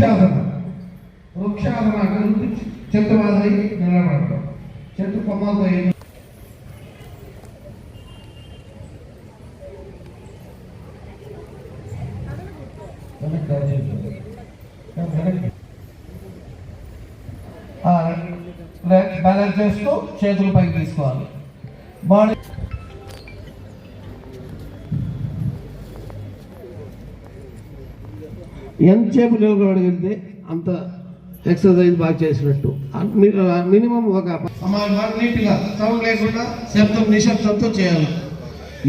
వృక్షాసన వృక్షాసన అంటే చెట్టు మాదిరి నిలబడతాం. చెట్టు కొమ్మలతో ఏమి బ్యాలెన్స్ చేస్తూ చేతులు పైకి తీసుకోవాలి. బాడీ ఎంతసేపు నిలబడగలిగితే అంత ఎక్సర్సైజ్ బాగా చేసినట్టు. మినిమం ఒక నీట్గా సౌండ్ లేకుండా శబ్దం నిశ్శబ్దంతో చేయాలి.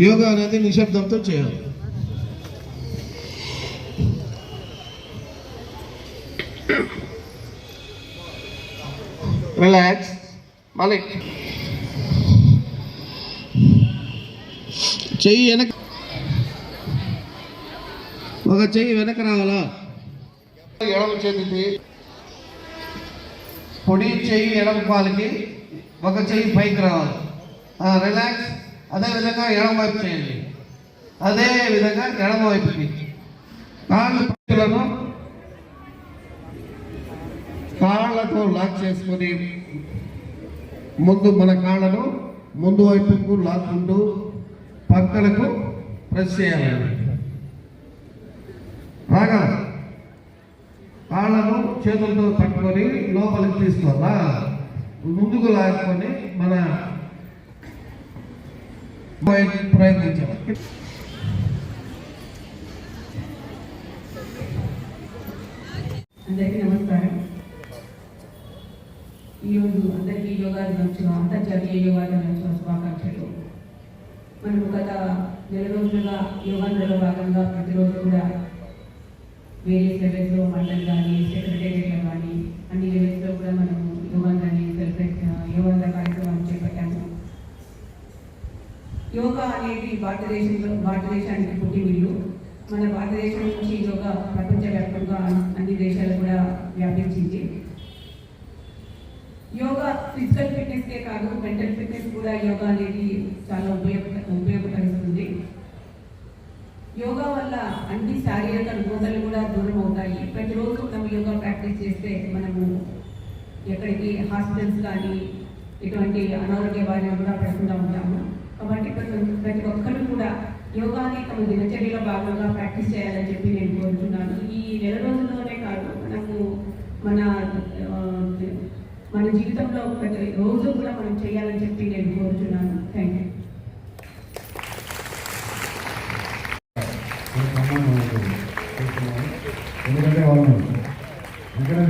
యోగా అనేది నిశ్శబ్దంతో చేయాలి. రిలాక్స్ మళ్ళీ. చెయ్యి వెనక ఒక చెయ్యి వెనక రావాలా? ఎడమ చేతికి పొడి చెయ్యి ఎడమ పాలకి ఒక చెయ్యి పైకి రావాలి. ఆ, రిలాక్స్ అదే విధంగా ఎడమ వైపు చేయండి. అదే విధంగా ఎడమ వైపుకి. కాళ్ళు పట్టులను కాళ్ళతో లాక్ చేసుకొని ముందు మన కాళ్ళను ముందు వైపుకు లాక్కుంటూ పక్కలకు ప్రెస్ చేయాలి. రాగా కాళ్ళను చేతులతో పట్టుకొని లోపలికి తీసుకోవాలా? ముందుకు లాక్కొని మన ప్రయత్నించాలి. అందరికీ నమస్కారం. ఈరోజు అందరికీ యోగా దినోత్సవం అంతర్జాతీయ యోగా దినోత్సవ శుభాకాంక్షలు. మనం గత నెల రోజులుగా యోగా నెల భాగంగా ప్రతిరోజు కూడా వేరియస్ లెవెల్స్లో మండల్ కానీ సెక్రటేరియట్లో కానీ అన్ని లెవెల్స్లో కూడా మనం యోగాంధ్రాన్ని సెలబ్రేట్ యువంత కార్యక్రమాన్ని చేపట్టాము. యోగా అనేది భారతదేశంలో భారతదేశానికి పుట్టినిల్లు మన భారతదేశం నుంచి యోగా ప్రపంచవ్యాప్తంగా అన్ని దేశాలు కూడా వ్యాపించింది. యోగా ఫిజికల్ ఫిట్నెస్కే కాదు మెంటల్ ఫిట్నెస్ కూడా యోగా అనేది చాలా ఉపయోగ ఉపయోగపరుస్తుంది. యోగా వల్ల అన్ని శారీరక రుగ్మతలు కూడా ప్రతిరోజు మనం యోగా ప్రాక్టీస్ చేస్తే మనము ఎక్కడికి హాస్పిటల్స్ కానీ ఇటువంటి అనారోగ్య బారిన కూడా పడకుండా ఉంటాము. కాబట్టి ప్రతి ఒక్కరు కూడా యోగాని తమ దినచర్యలో భాగంగా ప్రాక్టీస్ చేయాలని చెప్పి నేను కోరుతున్నాను. ఈ నెల రోజుల్లోనే కాదు మనము మన మన జీవితంలో ప్రతి రోజు కూడా మనం చేయాలని చెప్పి నేను కోరుతున్నాను. థ్యాంక్ యూ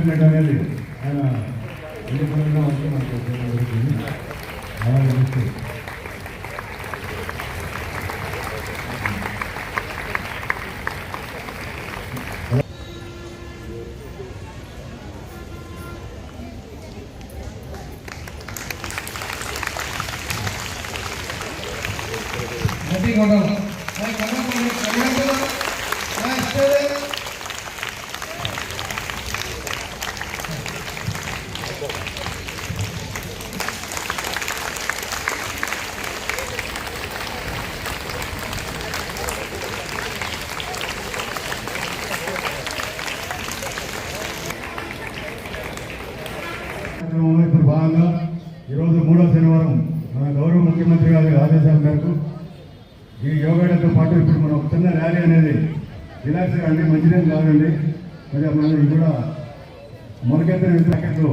అనేది రిలాక్స్గా అండి మంచిదేం కాదండి. మరి మనం ఇది కూడా మొలకెత్తిన ప్యాకెట్లు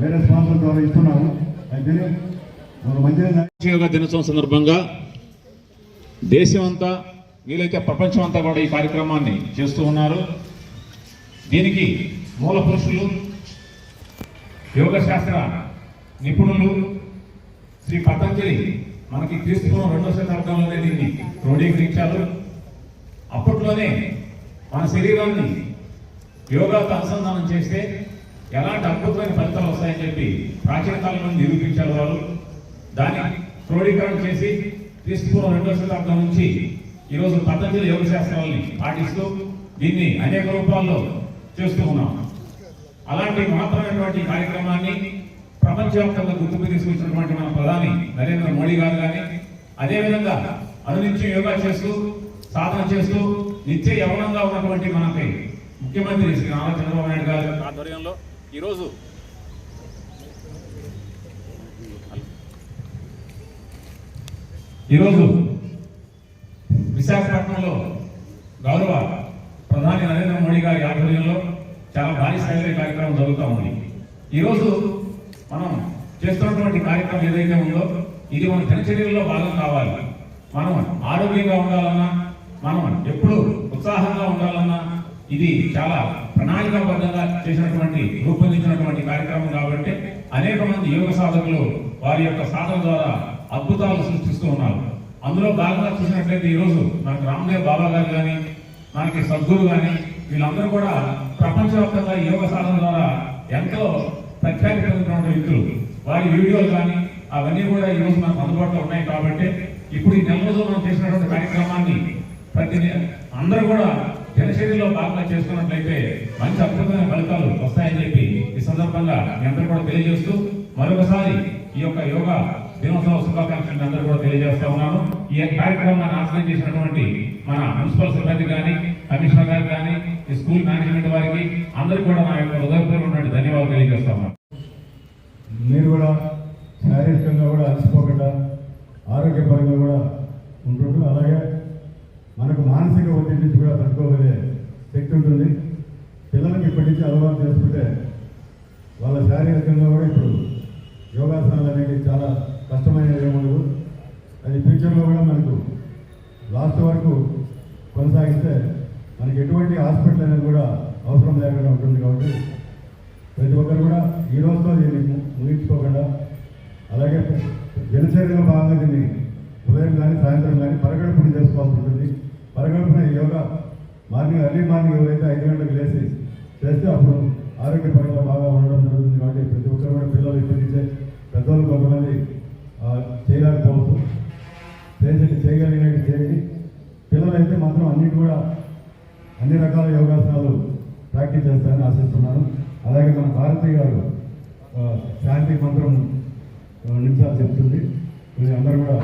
వేరే స్పాన్సర్ ద్వారా ఇస్తున్నాము. అయితే దినోత్సవం సందర్భంగా దేశం అంతా వీలైతే ప్రపంచం అంతా కూడా ఈ కార్యక్రమాన్ని చేస్తూ ఉన్నారు. దీనికి మూల పురుషులు యోగ శాస్త్ర నిపుణులు శ్రీ పతంజలి మనకి క్రీస్తుపూర్వం రెండో శతాబ్దంలోనే దీన్ని క్రోడీకరించారు. అప్పట్లోనే మన శరీరాన్ని యోగాతో అనుసంధానం చేస్తే ఎలాంటి అద్భుతమైన ఫలితాలు వస్తాయని చెప్పి ప్రాచీన కాలంలో నిరూపించారు వారు. దాన్ని క్రోడీకరణ చేసి క్రీస్తుపూర్వం రెండో శతాబ్దం నుంచి ఈరోజు పతంజలి యోగ శాస్త్రాలని పాటిస్తూ దీన్ని అనేక రూపాల్లో చేస్తూ ఉన్నాం. అలాంటి మహత్తరమైనటువంటి కార్యక్రమాన్ని ప్రపంచవ్యాప్తంగా గుర్తుకు తీసుకొచ్చినటువంటి మన ప్రధాని నరేంద్ర మోడీ గారు కానీ అదేవిధంగా అనునిత్యం యోగా చేస్తూ సాధన చేస్తూ నిత్య యవనంగా ఉన్నటువంటి మనకి ముఖ్యమంత్రి శ్రీ నారా చంద్రబాబు నాయుడు గారి. ఆధ్వర్యంలో ఈరోజు ఈరోజు విశాఖపట్నంలో గౌరవ ప్రధాని నరేంద్ర మోడీ గారి ఆధ్వర్యంలో చాలా భారీ స్థాయిలో కార్యక్రమం జరుగుతూ ఉంది ఈరోజు మనం చేస్తున్నటువంటి కార్యక్రమం ఏదైతే ఉందో ఇది మన దినచర్యల్లో భాగం కావాలి. మనం ఆరోగ్యంగా ఉండాలన్నా మనం ఎప్పుడు ఉత్సాహంగా ఉండాలన్నా ఇది చాలా ప్రణాళికాబద్ధంగా చేసినటువంటి రూపొందించినటువంటి కార్యక్రమం కాబట్టి అనేక మంది యోగ సాధకులు వారి యొక్క సాధన ద్వారా అద్భుతాలు సృష్టిస్తూ ఉన్నారు. అందులో భాగంగా చూసినట్లయితే ఈరోజు మనకి రామ్దేవ్ బాబా గారు కానీ మనకి సద్గురు కానీ వీళ్ళందరూ కూడా ప్రపంచవ్యాప్తంగా యోగ సాధన ద్వారా ఎంతో ప్రఖ్యాతి పొందినటువంటి వ్యక్తులు. వారి వీడియోలు కానీ అవన్నీ కూడా ఈ రోజు మనకు అందుబాటులో ఉన్నాయి కాబట్టి ఇప్పుడు ఈ నెల రోజులు మనం చేసినటువంటి కార్యక్రమాన్ని ప్రతి అందరూ కూడా జనశైలిలో భాగంగా చేసుకున్నట్లయితే మంచి అద్భుతమైన ఫలితాలు వస్తాయని చెప్పి ఈ సందర్భంగా మీ అందరూ కూడా తెలియజేస్తూ మరొకసారి ఈ యొక్క యోగా దినోత్సవ శుభాకాంక్షలు అందరూ కూడా తెలియజేస్తా ఉన్నాను. ఈ కార్యక్రమాన్ని ఆశ్రయం చేసినటువంటి మన మున్సిపల్ సిబ్బంది కానీ కమిషనర్ గారు కానీ ఈ స్కూల్ మేనేజ్మెంట్ వారికి అందరూ కూడా నా యొక్క హృదయపూర్వకమైనటువంటి ధన్యవాదాలు తెలియజేస్తా ఉన్నాను. మీరు కూడా శారీరకంగా కూడా అలసిపోకుండా ఆరోగ్యపరంగా కూడా ఉంటుంటూ అలాగే మనకు మానసిక ఒత్తిడి నుంచి కూడా తట్టుకోగలిగే శక్తి ఉంటుంది. పిల్లలకి ఇప్పటి నుంచి అలవాటు చేసుకుంటే వాళ్ళ శారీరకంగా కూడా ఇప్పుడు యోగాసనాలు అనేవి చాలా కష్టమైనవి ఏమో అది ఫ్యూచర్లో కూడా మనకు లాస్ట్ వరకు కొనసాగిస్తే మనకి ఎటువంటి హాస్పిటల్ అనేది కూడా అవసరం లేకుండా ఉంటుంది కాబట్టి ప్రతి ఒక్కరు కూడా ఈ రోజుతో దీన్ని ము- ముగించుకోకుండా అలాగే దినచర్యలో భాగంగా దీన్ని ఉదయం కానీ సాయంత్రం కానీ పరగడుపున చేసుకోవాల్సి ఉంటుంది పరగడుపున ఈ యోగా మార్నింగ్ ఎర్లీ మార్నింగ్ ఎవరైతే ఐదు గంటలకు లేచి చేస్తే అప్పుడు ఆరోగ్యపరంగా బాగా ఉండడం జరుగుతుంది కాబట్టి ప్రతి ఒక్కరు కూడా పిల్లలు ఇప్పటి నుంచే పెద్దవాళ్ళు కొంతమంది చేయలేకపోవచ్చు చేసి చేయగలిగినట్టు చేసి పిల్లలైతే మాత్రం అన్నిటి కూడా అన్ని రకాల యోగాసనాలు ప్రాక్టీస్ చేస్తారని ఆశిస్తున్నాను. అలాగే మన భారతి గారు శాంతి మంత్రం నిమిషాలు చెప్తుంది. మీ అందరూ కూడా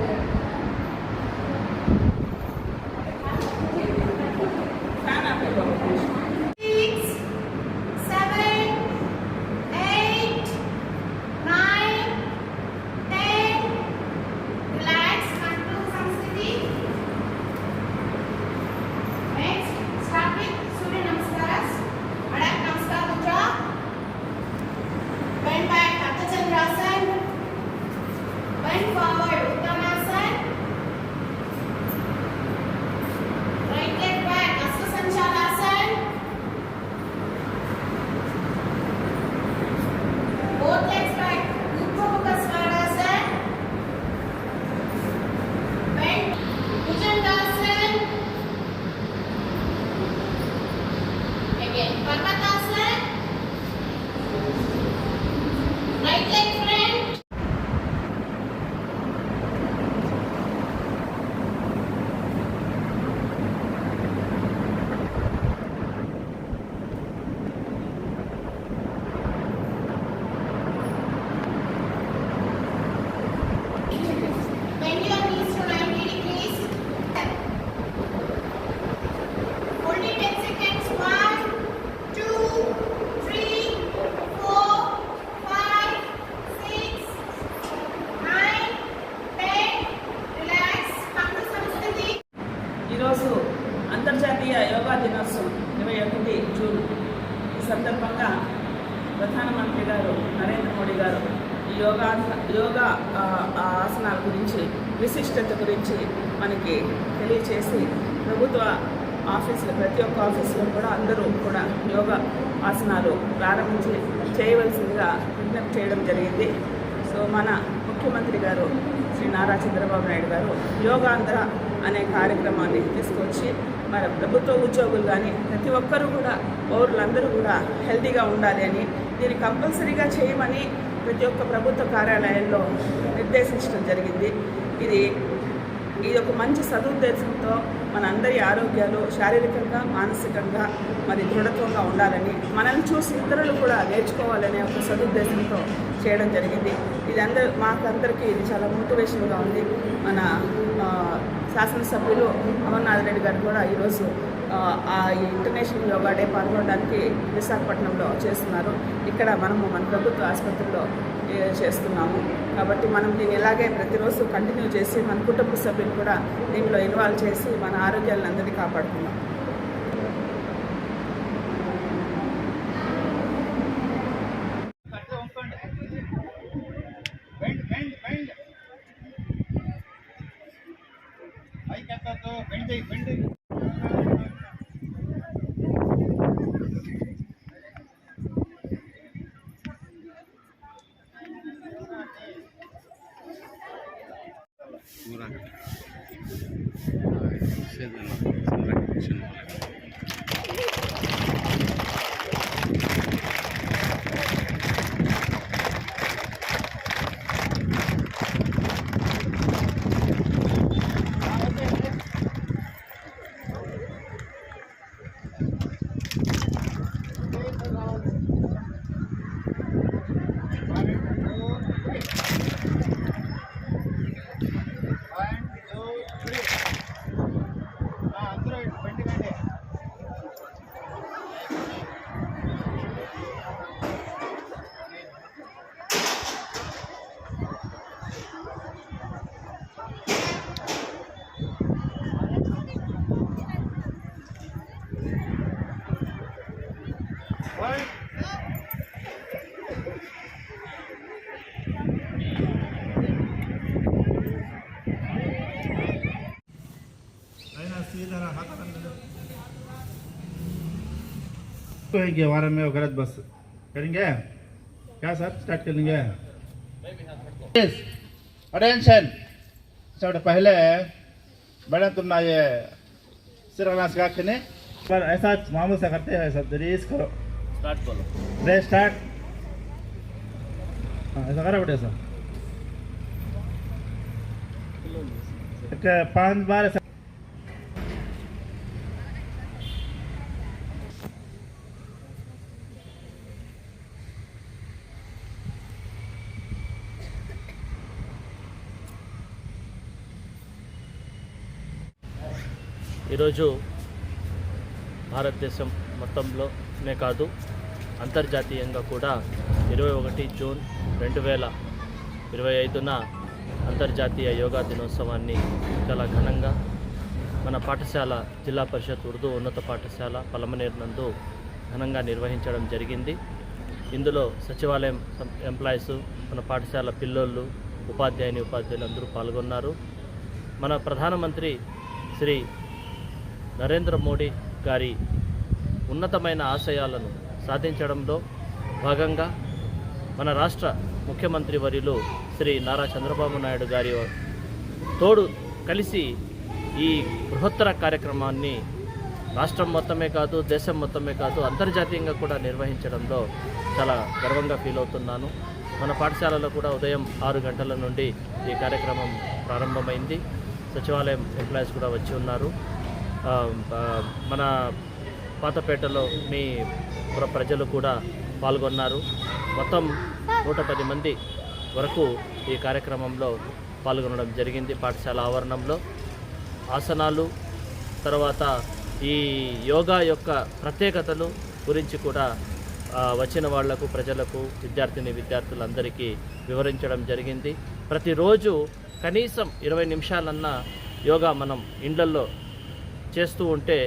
యోగా ఆసనాలు ప్రారంభించి చేయవలసిందిగా విజ్ఞప్తి చేయడం జరిగింది. సో మన ముఖ్యమంత్రి గారు శ్రీ నారా చంద్రబాబు నాయుడు గారు యోగాంధ్ర అనే కార్యక్రమాన్ని తీసుకొచ్చి మన ప్రభుత్వ ఉద్యోగులు కానీ ప్రతి ఒక్కరూ కూడా పౌరులందరూ కూడా హెల్తీగా ఉండాలి అని దీన్ని కంపల్సరీగా చేయమని ప్రతి ఒక్క ప్రభుత్వ కార్యాలయాల్లో నిర్దేశించడం జరిగింది. ఇది ఇది ఒక మంచి సదుద్దేశంతో మన అందరి ఆరోగ్యాలు శారీరకంగా మానసికంగా మరి దృఢత్వంగా ఉండాలని మనల్ని చూసి ఇతరులు కూడా నేర్చుకోవాలనే ఒక సదుద్దేశంతో చేయడం జరిగింది. ఇది అందరు మాకందరికీ ఇది చాలా మోటివేషన్గా ఉంది. మన శాసనసభ్యులు అమర్నాథ్ రెడ్డి గారు కూడా ఈరోజు ఆ, ఇంటర్నేషనల్ యోగా డే పాల్గొనడానికి విశాఖపట్నంలో చేస్తున్నారు. ఇక్కడ మనము మన ప్రభుత్వ ఆసుపత్రిలో చేస్తున్నాము. కాబట్టి మనం దీన్ని ఇలాగే ప్రతిరోజు కంటిన్యూ చేసి మన కుటుంబ సభ్యులు కూడా దీంట్లో ఇన్వాల్వ్ చేసి మన ఆరోగ్యాలను అందరినీ तो है कि हमारा में गलत बस करेंगे। क्या सर स्टार्ट करेंगे अटेंशन सब तो पहले मैडम तुम ना ये सिर सिरना सिखा खेने पर ऐसा मामूल से करते हैं सब रेस तो करो। स्टार्ट करो। रेस स्टार्ट हाँ ऐसा करो बेटे सर पाँच बार ऐसा ఈరోజు భారతదేశం మొత్తంలోనే కాదు అంతర్జాతీయంగా కూడా ఇరవై ఒకటి జూన్ రెండు వేల ఇరవై ఐదున అంతర్జాతీయ యోగా దినోత్సవాన్ని చాలా ఘనంగా మన పాఠశాల జిల్లా పరిషత్ ఉర్దూ ఉన్నత పాఠశాల పలమనేరు నందు ఘనంగా నిర్వహించడం జరిగింది. ఇందులో సచివాలయం ఎంప్లాయీస్ మన పాఠశాల పిల్లోళ్ళు ఉపాధ్యాయుని ఉపాధ్యాయులు అందరూ పాల్గొన్నారు. మన ప్రధానమంత్రి శ్రీ నరేంద్ర మోడీ గారి ఉన్నతమైన ఆశయాలను సాధించడంలో భాగంగా మన రాష్ట్ర ముఖ్యమంత్రి వర్యులు శ్రీ నారా చంద్రబాబు నాయుడు గారి తోడు కలిసి ఈ బృహత్తర కార్యక్రమాన్ని రాష్ట్రం మొత్తమే కాదు దేశం మొత్తమే కాదు అంతర్జాతీయంగా కూడా నిర్వహించడంలో చాలా గర్వంగా ఫీల్ అవుతున్నాను. మన పాఠశాలలో కూడా ఉదయం ఆరు గంటల నుండి ఈ కార్యక్రమం ప్రారంభమైంది. సచివాలయం ఎంప్లాయీస్ కూడా వచ్చి ఉన్నారు. మన పాతపేటలో మీ ప్రజలు కూడా పాల్గొన్నారు. మొత్తం నూట పది మంది వరకు ఈ కార్యక్రమంలో పాల్గొనడం జరిగింది పాఠశాల ఆవరణంలో. ఆసనాలు తర్వాత ఈ యోగా యొక్క ప్రత్యేకతలు గురించి కూడా వచ్చిన వాళ్ళకు ప్రజలకు విద్యార్థిని విద్యార్థులందరికీ వివరించడం జరిగింది. ప్రతిరోజు కనీసం ఇరవై నిమిషాలన్నా యోగా మనం ఇండ్లల్లో చేస్తూ ఉంటే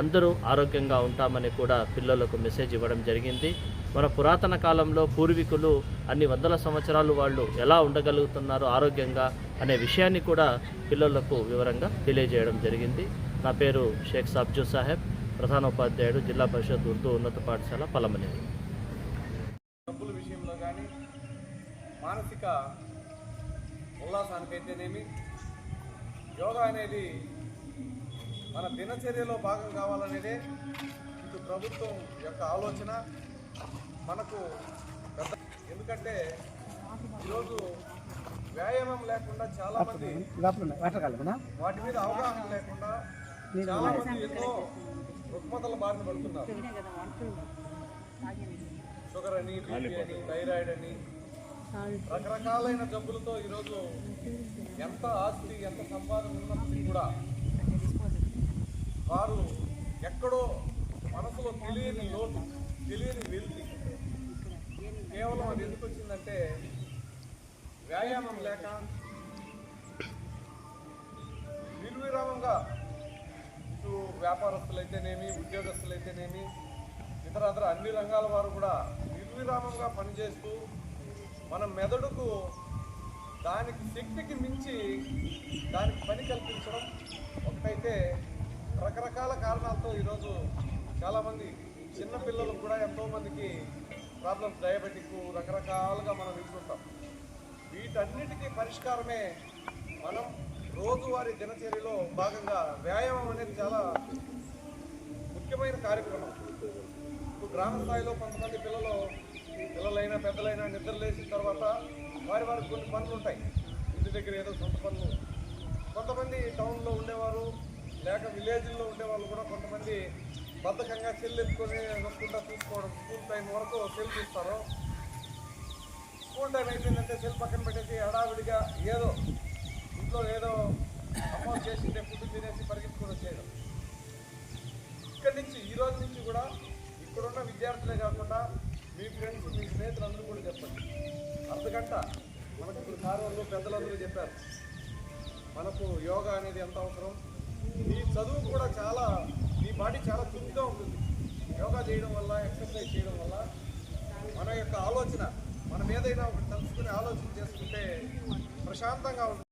అందరూ ఆరోగ్యంగా ఉంటామని కూడా పిల్లలకు మెసేజ్ ఇవ్వడం జరిగింది. మన పురాతన కాలంలో పూర్వీకులు అన్ని వందల సంవత్సరాలు వాళ్ళు ఎలా ఉండగలుగుతున్నారు ఆరోగ్యంగా అనే విషయాన్ని కూడా పిల్లలకు వివరంగా తెలియజేయడం జరిగింది. నా పేరు షేక్ సబ్జు సాహెబ్. ప్రధానోపాధ్యాయుడు జిల్లా పరిషత్ ఉర్దూ ఉన్నత పాఠశాల పలమనేరు. డబ్బుల విషయంలో కానీ మానసిక ఉల్లాసానికైతేనేమి యోగా అనేది మన దినచర్యలో భాగం కావాలనేదే ఇటు ప్రభుత్వం యొక్క ఆలోచన. మనకు పెద్ద ఎందుకంటే ఈరోజు వ్యాయామం లేకుండా చాలా మంది వాటి మీద అవగాహన లేకుండా చాలా మంది ఎన్నో రుగ్మతల బారిన పడుతున్నారు. షుగర్ అని బీపీ అని థైరాయిడ్ అని రకరకాలైన జబ్బులతో ఈరోజు ఎంత ఆస్తి ఎంత సంపాదన ఉన్నప్పటికీ కూడా వారు ఎక్కడో మనసులో తెలియని లోటు తెలియని వెలితి. కేవలం అది ఎందుకు వచ్చిందంటే వ్యాయామం లేక నిర్విరామంగా ఇటు వ్యాపారస్తులైతేనేమి ఉద్యోగస్తులైతేనేమి ఇతర ఇతర అన్ని రంగాల వారు కూడా నిర్విరామంగా పనిచేస్తూ మన మెదడుకు దానికి శక్తికి మించి దానికి పని కల్పించడం ఒకటైతే రకరకాల కారణాలతో ఈరోజు చాలామంది చిన్నపిల్లలు కూడా ఎంతోమందికి ప్రాబ్లమ్స్ డయాబెటిక్ రకరకాలుగా మనం వింటుంటాం వీటన్నిటికీ పరిష్కారమే మనం రోజువారీ దినచర్యలో భాగంగా వ్యాయామం అనేది చాలా ముఖ్యమైన కార్యక్రమం. ఇప్పుడు గ్రామ స్థాయిలో కొంతమంది పిల్లలు పిల్లలైనా పెద్దలైనా నిద్ర లేచిన తర్వాత వారి వారికి కొన్ని పనులు ఉంటాయి. ఇంటి దగ్గర ఏదో సొంత పనులు. కొంతమంది టౌన్లో ఉండేవారు లేక విలేజ్లో ఉండేవాళ్ళు కూడా కొంతమంది బద్ధకంగా సెల్ ఎత్తుకొని వస్తుంటా చూసుకోవడం స్కూల్ టైం వరకు సెల్ చూస్తారు. స్కూల్ టైం అయిపోయిందంటే సెల్ పక్కన పెట్టేసి హడావిడిగా ఏదో ఇంట్లో ఏదో అమౌంట్ చేసింటే ఫుడ్ తినేసి పరిగెత్తుకొని వచ్చేయడం. ఇక్కడి నుంచి ఈ రోజు నుంచి కూడా ఇక్కడున్న విద్యార్థులే కాకుండా మీ ఫ్రెండ్స్ మీ స్నేహితులందరూ కూడా చెప్పండి. అర్ధగంట మనకు ఇప్పుడు సార్ వాళ్ళు పెద్దలందరూ చెప్పారు. మనకు యోగా అనేది ఎంత అవసరం? ఈ చదువు కూడా చాలా ఈ బాడీ చాలా చురుగ్గా ఉంటుంది. యోగా చేయడం వల్ల ఎక్సర్సైజ్ చేయడం వల్ల మన యొక్క ఆలోచన మనం ఏదైనా ఒకటి తలుచుకుని ఆలోచన చేసుకుంటే ప్రశాంతంగా ఉంటుంది.